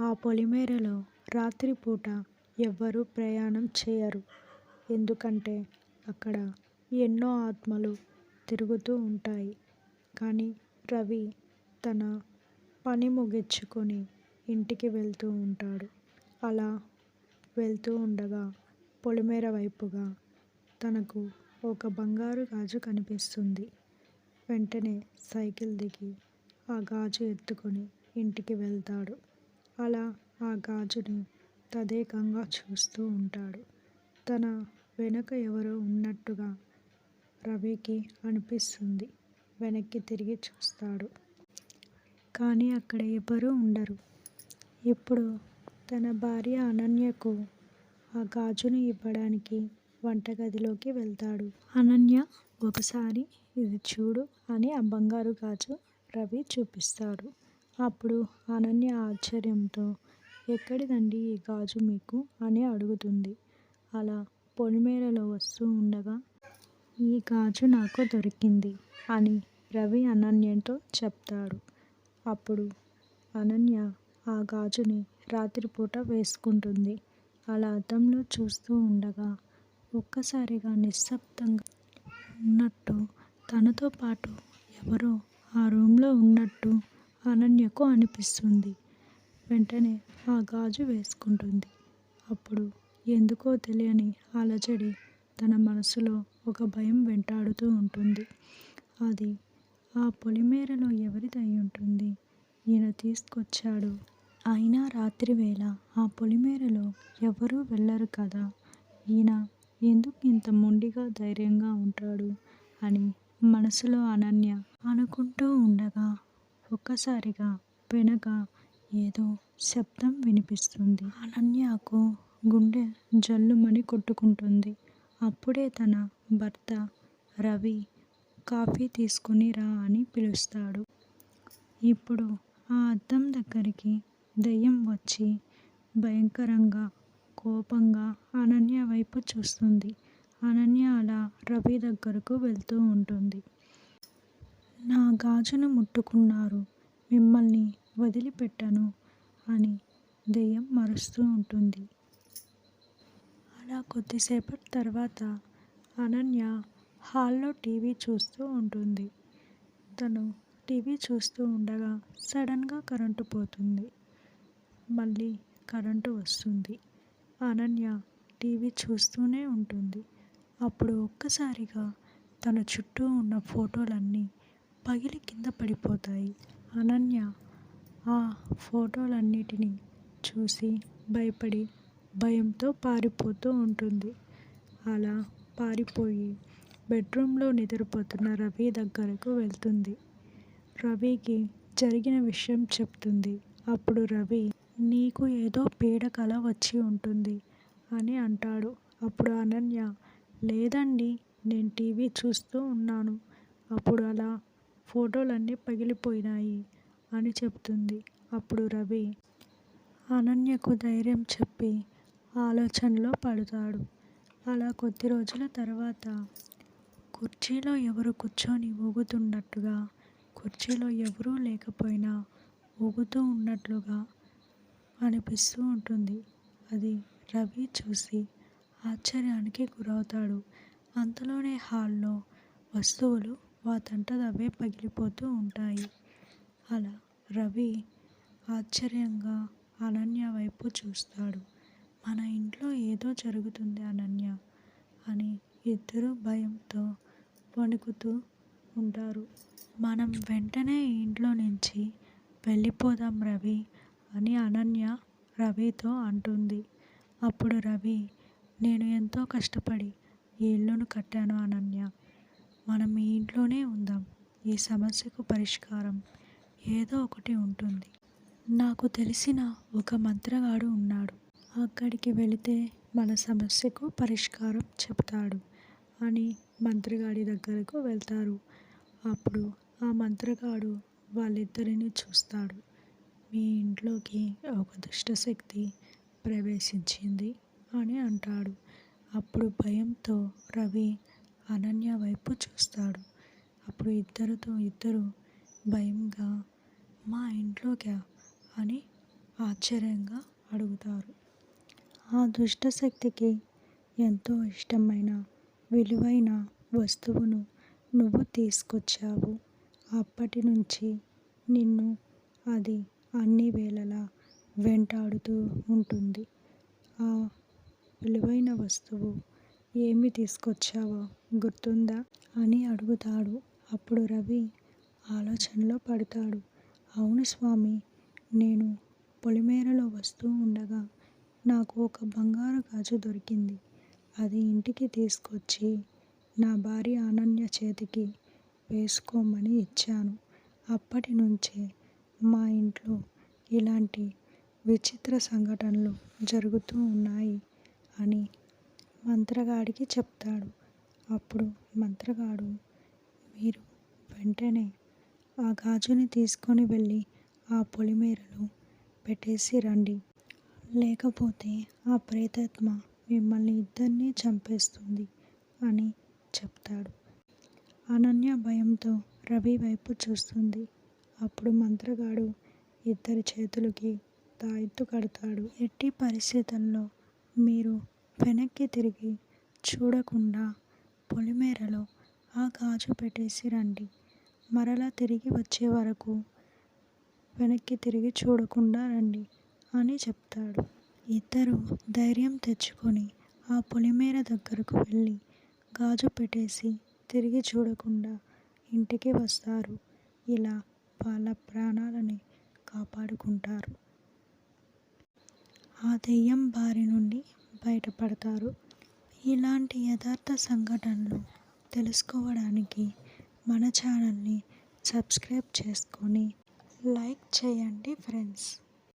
ఆ పొలిమేరలో రాత్రిపూట ఎవ్వరూ ప్రయాణం చేయరు. ఎందుకంటే అక్కడ ఎన్నో ఆత్మలు తిరుగుతూ ఉంటాయి. కానీ రవి తన పని ముగించుకుని ఇంటికి వెళ్తూ ఉంటాడు. అలా వెళ్తూ ఉండగా పొలిమేర వైపుగా తనకు ఒక బంగారు గాజు కనిపిస్తుంది. వెంటనే సైకిల్ దిగి ఆ గాజు ఎత్తుకుని ఇంటికి వెళ్తాడు. అలా ఆ గాజుని తదేకంగా చూస్తూ ఉంటాడు. తన వెనుక ఎవరో ఉన్నట్టుగా రవికి అనిపిస్తుంది. వెనక్కి తిరిగి చూస్తాడు. కానీ అక్కడ ఎవరూ ఉండరు. ఇప్పుడు తన భార్య అనన్యకు ఆ గాజుని ఇవ్వడానికి వంటగదిలోకి వెళ్తాడు. అనన్య ఒకసారి ఇది చూడు అని ఆ బంగారు గాజు రవి చూపిస్తాడు. అప్పుడు అనన్య ఆశ్చర్యంతో ఎక్కడిదండి ఈ గాజు మీకు అని అడుగుతుంది. అలా పొలిమేరలో వస్తూ ఉండగా ఈ గాజు నాకు దొరికింది అని రవి అనన్యతో చెప్తాడు. అప్పుడు అనన్య ఆ గాజుని రాత్రిపూట వేసుకుంటుంది. అలా అద్దంలో చూస్తూ ఉండగా ఒక్కసారిగా నిశ్శబ్దంగా ఉన్నట్టు తనతో పాటు ఎవరో ఆ రూంలో ఉన్నట్టు మనకు అనిపిస్తుంది. వెంటనే ఆ గాజు వేసుకుంటుంది. అప్పుడు ఎందుకో తెలియని అలజడి తన మనసులో ఒక భయం వెంటాడుతూ ఉంటుంది. అది ఆ పొలిమేరలో ఎవరిదై ఉంటుంది ఈయన తీసుకొచ్చాడు. అయినా రాత్రివేళ ఆ పొలిమేరలో ఎవరూ వెళ్ళరు కదా! ఈయన ఎందుకు ఇంత మొండిగా ధైర్యంగా ఉంటాడు? అని మనసులో అనన్య అనుకుంటూ ఉండగా ఒక్కసారిగా వెనక ఏదో శబ్దం వినిపిస్తుంది. అనన్యకు గుండె జల్లుమని కొట్టుకుంటుంది. అప్పుడే తన భర్త రవి కాఫీ తీసుకుని రా అని పిలుస్తాడు. ఇప్పుడు ఆ అద్దం దగ్గరికి దెయ్యం వచ్చి భయంకరంగా, కోపంగా అనన్య వైపు చూస్తుంది. అనన్య అలా రవి దగ్గరకు వెళ్తూ ఉంటుంది. నా గాజును ముట్టుకున్నారు. మిమ్మల్ని వదిలిపెట్టను అని దెయ్యం మరుస్తూ ఉంటుంది. అలా కొద్దిసేపటి తర్వాత అనన్య హాల్లో టీవీ చూస్తూ ఉంటుంది. తను టీవీ చూస్తూ ఉండగా సడన్గా కరెంటు పోతుంది. మళ్ళీ కరెంటు వస్తుంది. అనన్య టీవీ చూస్తూనే ఉంటుంది. అప్పుడు ఒక్కసారిగా తన చుట్టూ ఉన్న ఫోటోలన్నీ పగిలి కింద పడిపోతాయి. అనన్య ఆ ఫోటోలన్నిటినీ చూసి భయపడి భయంతో పారిపోతూ ఉంటుంది. అలా పారిపోయి బెడ్రూమ్లో నిద్రపోతున్న రవి దగ్గరకు వెళ్తుంది. రవికి జరిగిన విషయం చెప్తుంది. అప్పుడు రవి నీకు ఏదో పీడ కల వచ్చి ఉంటుంది అని అంటాడు. అప్పుడు అనన్య లేదండి నేను టీవీ చూస్తూ ఉన్నాను. అప్పుడు అలా ఫోటోలన్నీ పగిలిపోయినాయి అని చెప్తుంది. అప్పుడు రవి అనన్యకు ధైర్యం చెప్పి ఆలోచనలో పడతాడు. అలా కొద్ది రోజుల తర్వాత కుర్చీలో ఎవరు కూర్చొని ఊగుతున్నట్టుగా, కుర్చీలో ఎవరూ లేకపోయినా ఊగుతూ ఉన్నట్లుగా అనిపిస్తూ ఉంటుంది. అది రవి చూసి ఆశ్చర్యానికి గురవుతాడు. అంతలోనే హాల్లో వస్తువులు వాటంతట అవే పగిలిపోతూ ఉంటాయి. అలా రవి ఆశ్చర్యంగా అనన్య వైపు చూస్తాడు. మన ఇంట్లో ఏదో జరుగుతుంది అనన్య అని ఇద్దరు భయంతో వణుకుతూ ఉంటారు. మనం వెంటనే ఇంట్లో నుంచి వెళ్ళిపోదాం రవి అని అనన్య రవితో అంటుంది. అప్పుడు రవి నేను ఎంతో కష్టపడి ఈ ఇల్లును కట్టాను అనన్య. మనం ఈ ఇంట్లోనే ఉందాం. ఈ సమస్యకు పరిష్కారం ఏదో ఒకటి ఉంటుంది. నాకు తెలిసిన ఒక మంత్రగాడు ఉన్నాడు. అక్కడికి వెళితే మన సమస్యకు పరిష్కారం చెప్తాడు అని మంత్రగాడి దగ్గరకు వెళ్తారు. అప్పుడు ఆ మంత్రగాడు వాళ్ళిద్దరిని చూస్తాడు. మీ ఇంట్లోకి ఒక దుష్టశక్తి ప్రవేశించింది అని అంటాడు. అప్పుడు భయంతో రవి అనన్య వైపు చూస్తాడు. అప్పుడు ఇద్దరితో ఇద్దరు భయంగా మా ఇంట్లోకా అని ఆశ్చర్యంగా అడుగుతారు. ఆ దుష్టశక్తికి ఎంతో ఇష్టమైన విలువైన వస్తువును నువ్వు తీసుకొచ్చావు. అప్పటి నుంచి నిన్ను అది అన్ని వేళలా వెంటాడుతూ ఉంటుంది. ఆ విలువైన వస్తువు ఏమి తీసుకొచ్చావో గుర్తుందా? అని అడుగుతాడు. అప్పుడు రవి ఆలోచనలో పడతాడు. అవును స్వామి నేను పొలిమేరలో వస్తూ ఉండగా నాకు ఒక బంగారు గాజు దొరికింది. అది ఇంటికి తీసుకొచ్చి నా భార్య అనన్య చేతికి వేసుకోమని ఇచ్చాను. అప్పటి నుంచే మా ఇంట్లో ఇలాంటి విచిత్ర సంఘటనలు జరుగుతూ ఉన్నాయి అని మంత్రగాడికి చెప్తాడు. అప్పుడు మంత్రగాడు మీరు వెంటనే ఆ గాజుని తీసుకొని వెళ్ళి ఆ పొలిమేరలో పెట్టేసి రండి. లేకపోతే ఆ ప్రేతాత్మ మిమ్మల్ని ఇద్దరినీ చంపేస్తుంది అని చెప్తాడు. అనన్య భయంతో రవి వైపు చూస్తుంది. అప్పుడు మంత్రగాడు ఇద్దరి చేతులకి తాయెత్తు కడతాడు. ఎట్టి పరిస్థితుల్లో మీరు వెనక్కి తిరిగి చూడకుండా పొలిమేరలో ఆ గాజు పెట్టేసి రండి. మరలా తిరిగి వచ్చే వరకు వెనక్కి తిరిగి చూడకుండా రండి అని చెప్తాడు. ఇద్దరు ధైర్యం తెచ్చుకొని ఆ పొలిమేర దగ్గరకు వెళ్ళి గాజు పెట్టేసి తిరిగి చూడకుండా ఇంటికి వస్తారు. ఇలా వాళ్ళ ప్రాణాలని కాపాడుకుంటారు. ఆ దెయ్యం బారి నుండి బయటపడతారు. ఇలాంటి యథార్థ సంఘటనలు తెలుసుకోవడానికి మన ఛానల్ని సబ్స్క్రైబ్ చేసుకొని లైక్ చేయండి ఫ్రెండ్స్.